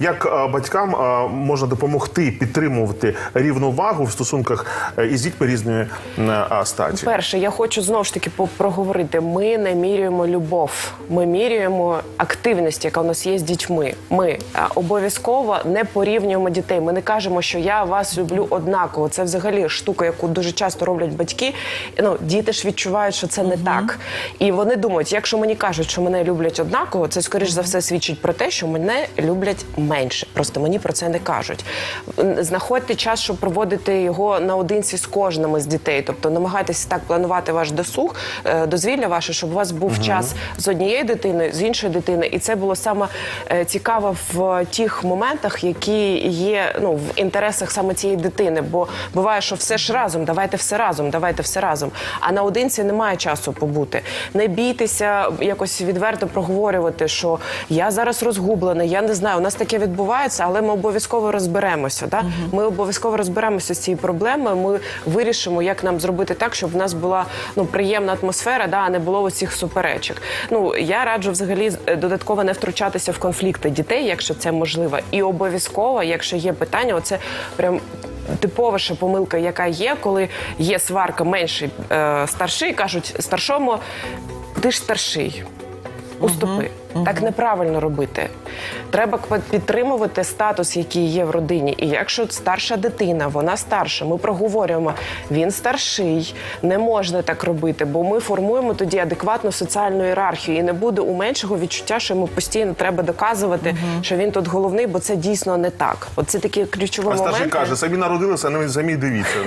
Як е, батькам е, можна допомогти підтримувати рівновагу в стосунках е, із дітьми різної статі? Перше, я хочу знову ж таки по- проговорити. Ми не міряємо любов, ми міряємо активність, яка у нас є з дітьми. Ми обов'язково не порівнюємо дітей. Ми не кажемо, що я вас люблю однаково. Це взагалі штука, яку дуже часто роблять батьки. Ну, діти ж відчувають, що це не так. І вони думають, якщо мені кажуть, що мене люблять однаково, це скоріш за все свідчить про те, що мене люблять менше. Просто мені про це не кажуть. Знаходьте час, щоб проводити його наодинці з кожним із дітей. Тобто намагайтеся так планувати ваш досуг, е, дозвілля ваше, щоб у вас був час з однією дитиною, з іншою дитиною. І це було саме е, цікаво в тих моментах, які є ну, в інтересах саме цієї дитини. Бо буває, що все ж разом, давайте все разом, давайте все разом. А наодинці немає часу побути. Не бійтеся якось відверто проговорювати, що я зараз розгублений, я не знаю, у нас таке відбувається, але ми обов'язково розберемося. Да? Ми обов'язково розберемося з цією проблемою. Ми вирішимо, як нам зробити так, щоб в нас була ну приємна атмосфера, да, а не було оцих суперечок. Ну я раджу взагалі е, додатково не втручатися в конфлікти дітей, якщо це можливо, і обов'язково, якщо є питання, оце прям. Типовіша помилка, яка є, коли є сварка менший е, старший, кажуть старшому, ти ж старший. Уступи. Так неправильно робити. Треба підтримувати статус, який є в родині. І якщо старша дитина, вона старша, ми проговорюємо, він старший, не можна так робити, бо ми формуємо тоді адекватну соціальну ієрархію. І не буде у меншого відчуття, що йому постійно треба доказувати, що він тут головний, бо це дійсно не так. От це такі ключові А старший моменти. каже, самі народилися, а не самі дивіться.